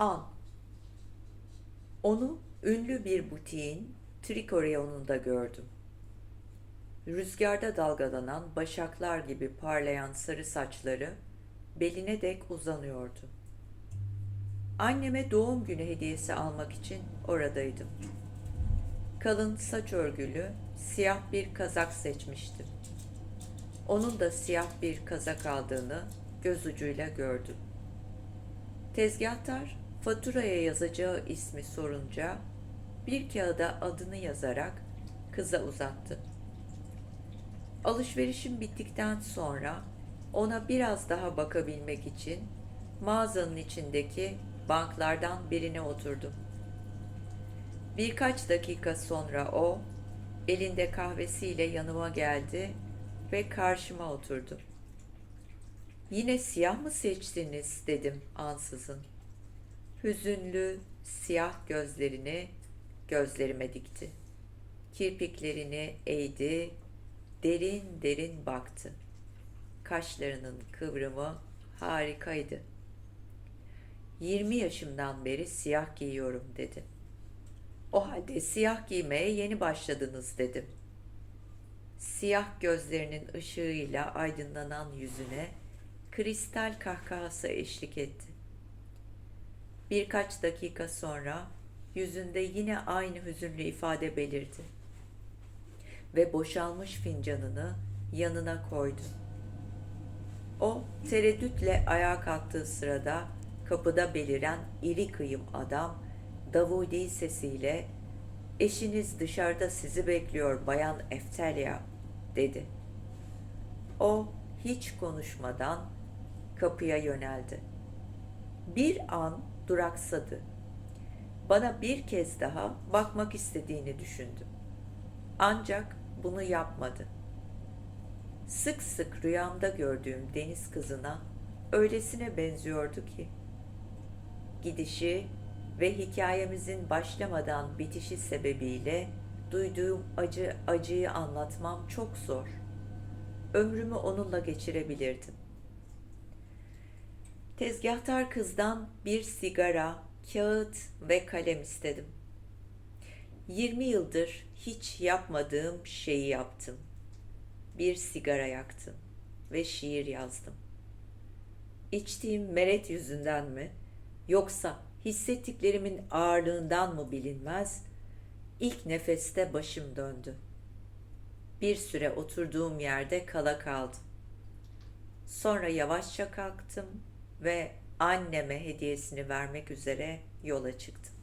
An. Onu ünlü bir butiğin triko reyonunda gördüm. Rüzgarda dalgalanan başaklar gibi parlayan sarı saçları beline dek uzanıyordu. Anneme doğum günü hediyesi almak için oradaydım. Kalın saç örgülü siyah bir kazak seçmiştim. Onun da siyah bir kazak aldığını göz ucuyla gördüm. Tezgahtar faturaya yazacağı ismi sorunca bir kağıda adını yazarak kıza uzattı. Alışverişim bittikten sonra ona biraz daha bakabilmek için mağazanın içindeki banklardan birine oturdum. Birkaç dakika sonra o elinde kahvesiyle yanıma geldi ve karşıma oturdu. Yine siyah mı seçtiniz dedim ansızın. Hüzünlü siyah gözlerini gözlerime dikti. Kirpiklerini eğdi, derin derin baktı. Kaşlarının kıvrımı harikaydı. 20 yaşımdan beri siyah giyiyorum dedi. O halde siyah giymeye yeni başladınız dedim. Siyah gözlerinin ışığıyla aydınlanan yüzüne kristal kahkahası eşlik etti. Birkaç dakika sonra yüzünde yine aynı hüzünlü ifade belirdi ve boşalmış fincanını yanına koydu. O tereddütle ayağa kalktığı sırada kapıda beliren iri kıyım adam Davudi sesiyle eşiniz dışarıda sizi bekliyor bayan Eftelya dedi. O hiç konuşmadan kapıya yöneldi. Bir an duraksadı. Bana bir kez daha bakmak istediğini düşündüm. Ancak bunu yapmadı. Sık sık rüyamda gördüğüm deniz kızına öylesine benziyordu ki. Gidişi ve hikayemizin başlamadan bitişi sebebiyle duyduğum acı acıyı anlatmam çok zor. Ömrümü onunla geçirebilirdim. Tezgahtar kızdan bir sigara, kağıt ve kalem istedim. 20 yıldır hiç yapmadığım şeyi yaptım. Bir sigara yaktım ve şiir yazdım. İçtiğim meret yüzünden mi yoksa hissettiklerimin ağırlığından mı bilinmez, ilk nefeste başım döndü. Bir süre oturduğum yerde kala kaldım. Sonra yavaşça kalktım ve anneme hediyesini vermek üzere yola çıktım.